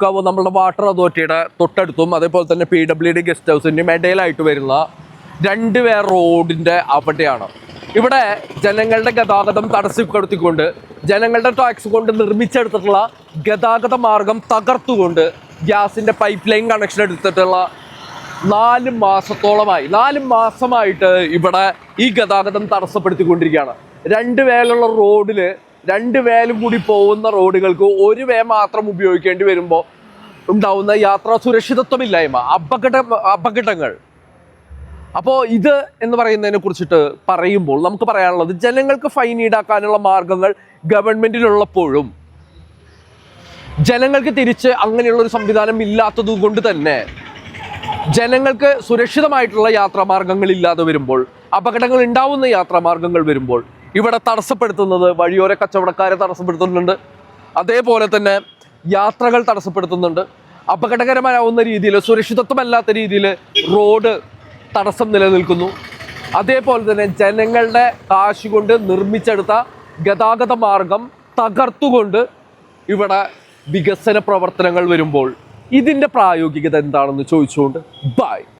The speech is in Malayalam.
വട്ടിയൂർക്കാവ് നമ്മളുടെ വാട്ടർ അതോറിറ്റിയുടെ തൊട്ടടുത്തും അതേപോലെ തന്നെ പി ഡബ്ല്യു ഡി ഗസ്റ്റ് ഹൗസിന്റെയും ഇടയിലായിട്ട് വരുന്ന രണ്ട് പേർ റോഡിന്റെ അവിടെയാണ്. ഇവിടെ ജനങ്ങളുടെ ഗതാഗതം തടസ്സപ്പെടുത്തിക്കൊണ്ട് ജനങ്ങളുടെ ടാക്സ് കൊണ്ട് നിർമ്മിച്ചെടുത്തിട്ടുള്ള ഗതാഗത മാർഗം തകർത്തുകൊണ്ട് ഗ്യാസിന്റെ പൈപ്പ് ലൈൻ കണക്ഷൻ എടുത്തിട്ടുള്ള നാല് മാസത്തോളമായി നാല് മാസമായിട്ട് ഇവിടെ ഈ ഗതാഗതം തടസ്സപ്പെടുത്തിക്കൊണ്ടിരിക്കുകയാണ്. രണ്ട് വേലുള്ള റോഡിൽ രണ്ട് വേലും കൂടി പോകുന്ന റോഡുകൾക്ക് ഒരു വേ മാത്രം ഉപയോഗിക്കേണ്ടി വരുമ്പോൾ ഉണ്ടാവുന്ന യാത്രാ സുരക്ഷിതത്വമില്ലായ്മ അപകട അപകടങ്ങൾ. അപ്പോൾ ഇത് എന്ന് പറയുന്നതിനെ കുറിച്ചിട്ട് പറയുമ്പോൾ നമുക്ക് പറയാനുള്ളത് ജനങ്ങൾക്ക് ഫൈൻ ഈടാക്കാനുള്ള മാർഗങ്ങൾ ഗവൺമെന്റിലുള്ളപ്പോഴും. ജനങ്ങൾക്ക് തിരിച്ച് അങ്ങനെയുള്ള ഒരു സംവിധാനം ഇല്ലാത്തത് കൊണ്ട് തന്നെ ജനങ്ങൾക്ക് സുരക്ഷിതമായിട്ടുള്ള യാത്രാമാർഗങ്ങൾ ഇല്ലാതെ വരുമ്പോൾ അപകടങ്ങൾ ഉണ്ടാവുന്ന യാത്രാമാർഗങ്ങൾ വരുമ്പോൾ ഇവിടെ തടസ്സപ്പെടുത്തുന്നത് വഴിയോര കച്ചവടക്കാരെ തടസ്സപ്പെടുത്തുന്നുണ്ട്. അതേപോലെ തന്നെ യാത്രകൾ തടസ്സപ്പെടുത്തുന്നുണ്ട്. അപകടകരമാവുന്ന രീതിയിൽ സുരക്ഷിതത്വമല്ലാത്ത രീതിയിൽ റോഡ് തടസ്സം നിലനിൽക്കുന്നു. അതേപോലെ തന്നെ ജനങ്ങളുടെ കാശ് കൊണ്ട് നിർമ്മിച്ചെടുത്ത ഗതാഗത മാർഗം തകർത്തുകൊണ്ട് ഇവിടെ വികസന പ്രവർത്തനങ്ങൾ വരുമ്പോൾ ഇതിന്റെ പ്രായോഗികത എന്താണെന്ന് ചോദിച്ചുകൊണ്ട് ബൈ